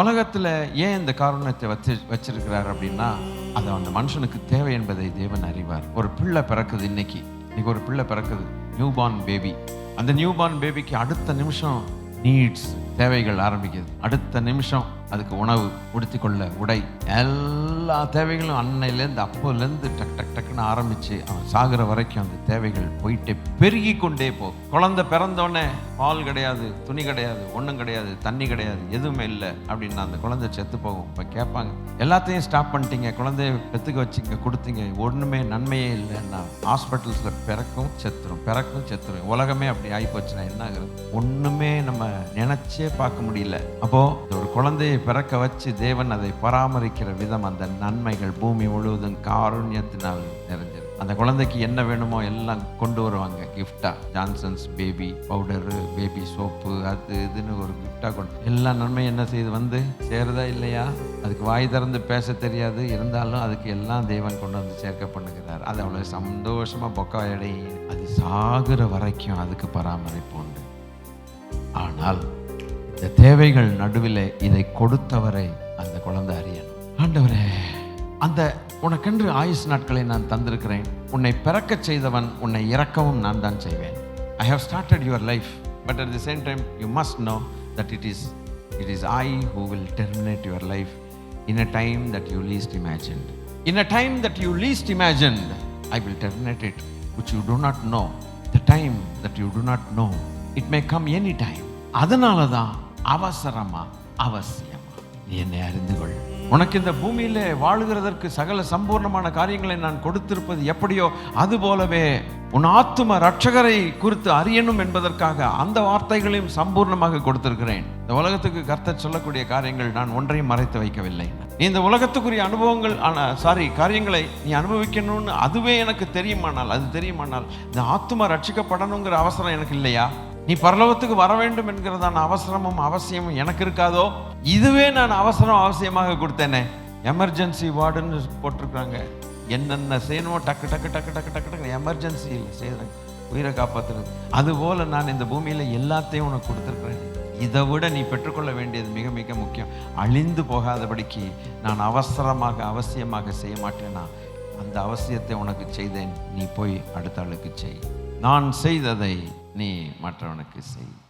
உலகத்தில் ஏன் இந்த காரணத்தை வச்சு வச்சிருக்கிறார் அப்படின்னா அது அந்த மனுஷனுக்கு தேவை என்பதை தேவன் அறிவார். ஒரு பிள்ளை பிறக்குது இன்னைக்கு. இன்னைக்கு ஒரு பிள்ளை பிறக்குது. நியூ பார்ன் பேபி அந்த நியூ பார்ன் பேபிக்கு அடுத்த நிமிஷம் நீட்ஸ் தேவைகள் ஆரம்பிக்குது. அடுத்த நிமிஷம் அதுக்கு உணவு உடுத்தி கொள்ள உடை. எல்லா தேவைகளும் அன்னையிலேருந்து அப்போலேருந்து டக் டக் டக்குன்னு ஆரம்பித்து அவன் சாகிற வரைக்கும் அந்த தேவைகள் போயிட்டே பெருகி கொண்டே போகும் குழந்தை பிறந்தோடனே பால் கிடையாது துணி கிடையாது ஒன்றும் கிடையாது தண்ணி கிடையாது எதுவுமே இல்லை அப்படின்னா அந்த குழந்தை செத்து போகும். இப்போ கேட்பாங்க எல்லாத்தையும் ஸ்டாப் பண்ணிட்டீங்க குழந்தைய பெற்றுக்க வச்சிங்க கொடுத்தீங்க ஒன்றுமே நன்மையே இல்லைன்னா ஹாஸ்பிட்டல்ஸில் பிறக்கும் செத்துரும் பிறக்கும் செத்துரும். உலகமே அப்படி ஆகி போச்சுன்னா என்ன ஆகுது ஒன்றுமே நம்ம நினச்சே பார்க்க முடியல. அப்போது ஒரு குழந்தைய பிறக்க வச்சு தேவன் அதை பராமரிக்கிற விதம் அந்த நன்மைகள் பூமி முழுவதும் காருண்யத்தினால் நிறைஞ்சது. அந்த குழந்தைக்கு என்ன வேணுமோ எல்லாம் கொண்டு வருவாங்க. கிஃப்டா Johnson's baby powder baby soap அது இதுன்னு ஒரு கிஃப்டா கொண்டு எல்லா நன்மையும் என்ன செய்து வந்து சேருதா இல்லையா? அதுக்கு வாய் திறந்து பேச தெரியாது. இருந்தாலும் அதுக்கு எல்லாம் தேவன் கொண்டு வந்து சேர்க்க பண்ணுகிறார். அது அவ்வளோ சந்தோஷமா பொக்காயடை அது சாகுற வரைக்கும் அதுக்கு பராமரிப்பு உண்டு. ஆனால் இந்த தேவைகள் நடுவில் இதை கொடுத்தவரை அந்த குழந்தை அறியணும் ஆண்டவரே அந்த உனக்கென்று ஆயுஸ் நாட்களை நான் தந்திருக்கிறேன். உன்னை பிறக்க செய்தவன் உன்னை இறக்கவும் நான் தான் செய்வேன். I have started your life but at the same time you must know that it is it is I who will terminate your life in a time that you least imagined in a time that you least imagined I will terminate it which you do not know the time that you do not know it may come any time அதனால தான் அவசரமா அவசியமா. நீ என்னை அறிந்து கொள் உனக்கு இந்த பூமியிலே வாழுகிறதற்கு சகல சம்பூர்ணமான காரியங்களை நான் கொடுத்திருப்பது எப்படியோ அது போலவே உன் ஆத்தும ரட்சகரை குறித்து அறியணும் என்பதற்காக அந்த வார்த்தைகளையும் சம்பூர்ணமாக கொடுத்திருக்கிறேன். இந்த உலகத்துக்கு கர்த்தர் சொல்லக்கூடிய காரியங்கள் நான் ஒன்றையும் மறைத்து வைக்கவில்லை. நீ இந்த உலகத்துக்குரிய அனுபவங்கள் சாரி காரியங்களை நீ அனுபவிக்கணும்னு அதுவே எனக்கு தெரியுமானால் அது தெரியுமானால் இந்த ஆத்தும ரட்சிக்கப்படணுங்கிற அவசரம் எனக்கு இல்லையா? நீ பரலோகத்துக்கு வர வேண்டும் என்கிறதான அவசரமும் அவசியமும் எனக்கு இருக்காதோ? இதுவே நான் அவசரம் அவசியமாக கொடுத்தேனே. எமர்ஜென்சி வார்டுன்னு போட்டிருக்காங்க. என்னென்ன செய்யணுமோ டக்கு டக்கு டக்கு டக்கு டக்கு டக்கு எமர்ஜென்சியில் செய்கிறேன் உயிரை காப்பாற்றுறது அதுபோல் நான் இந்த பூமியில் எல்லாத்தையும் உனக்கு கொடுத்துருக்குறேன். இதை விட நீ பெற்றுக்கொள்ள வேண்டியது மிக மிக முக்கியம். அழிந்து போகாதபடிக்கு நான் அவசரமாக அவசியமாக செய்ய மாட்டேனா? அந்த அவசியத்தை உனக்கு செய்தேன். நீ போய் அடுத்த ஆளுக்கு செய். நான் செய்ததை நீ மற்றவனுக்கு செய்.